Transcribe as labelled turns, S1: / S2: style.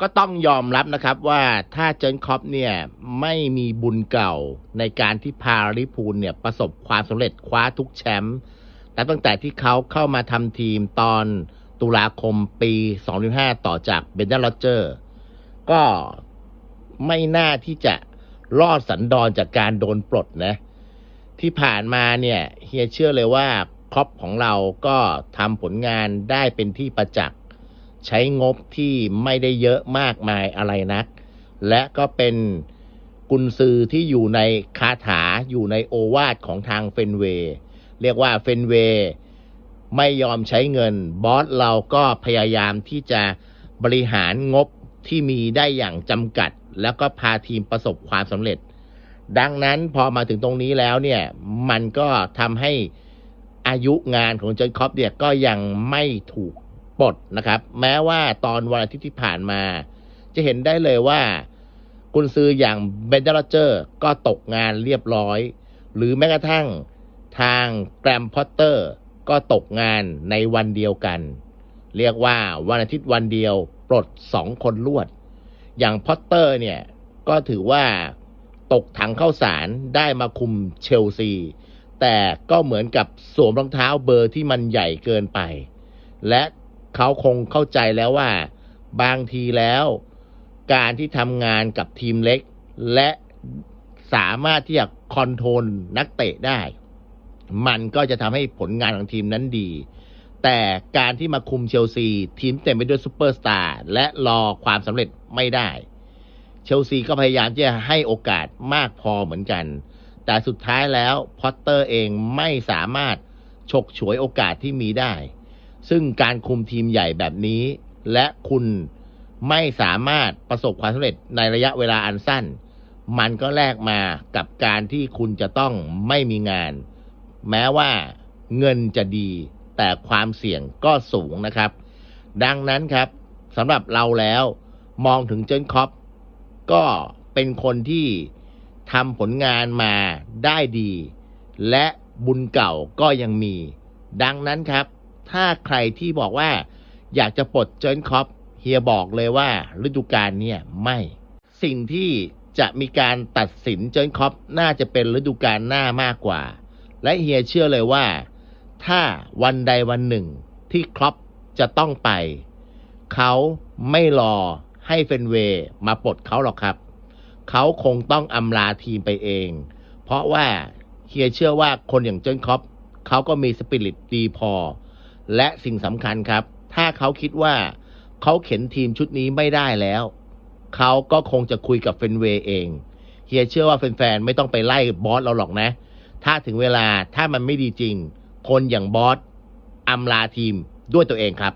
S1: ก็ต้องยอมรับนะครับว่าถ้าเจนคอปเนี่ยไม่มีบุญเก่าในการที่พาลิพูลเนี่ยประสบความสำเร็จคว้าทุกแชมป์แต่ตั้งแต่ที่เขาเข้ามาทำทีมตอนตุลาคมปี 2005 ต่อจากเบนเดนโรเจอร์ ก็ไม่น่าที่จะรอดสันดอนจากการโดนปลดนะ ที่ผ่านมาเนี่ยเฮียเชื่อเลยว่าครอปของเราก็ทำผลงานได้เป็นที่ประจักษ์ ใช้งบที่ไม่ได้เยอะมากมายอะไรนัก และก็เป็นกุนซือที่อยู่ในคาถาอยู่ในโอวาทของทางเฟนเวย์เรียกว่าเฟนเวย์ไม่ยอมใช้เงิน บอสเราก็พยายามที่จะบริหารงบที่มีได้อย่างจำกัด แล้วก็พาทีมประสบความสำเร็จ ดังนั้นพอมาถึงตรงนี้แล้วเนี่ย มันก็ทำให้อายุงานของเจนคอปเนี่ยก็ยังไม่ถูก ปลดนะครับ แม้ว่าตอนวันอาทิตย์ที่ผ่านมา จะเห็นได้เลยว่า กุนซืออย่างเบนเดอร์เจอร์ก็ตกงานเรียบร้อย หรือแม้กระทั่งทางแกรมพอตเตอร์ก็ตกงานในวันเดียวกัน เรียกว่าวันอาทิตย์วันเดียวปลดสองคนรวด อย่างพอตเตอร์เนี่ยก็ถือว่าตกถังเข้าสารได้มาคุมเชลซี แต่ก็เหมือนกับสวมรองเท้าเบอร์ที่มันใหญ่เกินไป และ เขาคงเข้าใจแล้วว่า บางทีแล้ว การที่ทำงานกับทีมเล็ก และสามารถที่จะคอนโทรลนักเตะได้ มันก็จะทำให้ผลงานของทีมนั้นดี แต่การที่มาคุมเชลซีทีมเต็มไปด้วยซูเปอร์สตาร์และรอความสำเร็จไม่ได้ เชลซีก็พยายามที่จะให้โอกาสมากพอเหมือนกัน แต่สุดท้ายแล้วพอตเตอร์เองไม่สามารถฉกฉวยโอกาสที่มีได้ ซึ่งการคุมทีมใหญ่แบบนี้ และคุณไม่สามารถประสบความสำเร็จในระยะเวลาอันสั้น มันก็แลกมากับการที่คุณจะต้องไม่มีงาน แม้ว่าเงินจะดี แต่ความเสี่ยงก็สูงนะครับ ดังนั้นครับสำหรับเราแล้วมองถึงเจนคอปก็เป็นคนที่ทำผลงานมาได้ดี และบุญเก่าก็ยังมี ดังนั้นครับ ถ้าใครที่บอกว่าอยากจะปลดเจนคอปเฮียบอกเลยว่าฤดูกาลเนี่ยไม่ สิ่งที่จะมีการตัดสินเจนคอปน่าจะเป็นฤดูกาลหน้ามากกว่า และเฮียเชื่อเลยว่า ถ้าวันใดวันหนึ่งที่ครอปจะต้องไป เขาไม่รอให้เฟนเวย์มาปลดเขาหรอกครับ เขาคงต้องอำลาทีมไปเอง เพราะว่าเฮียเชื่อว่าคนอย่างเจนคอปเขาก็มีสปิริตดีพอ และสิ่งสำคัญครับ ถ้าเขาคิดว่าเขาเข็นทีมชุดนี้ไม่ได้แล้ว เขาก็คงจะคุยกับเฟนเวย์เองเฮียเชื่อว่าแฟนๆไม่ต้องไปไล่บอสเราหรอกนะ ถ้าถึงเวลาถ้ามันไม่ดีจริง คนอย่างบอสอำลาทีมด้วยตัวเองครับ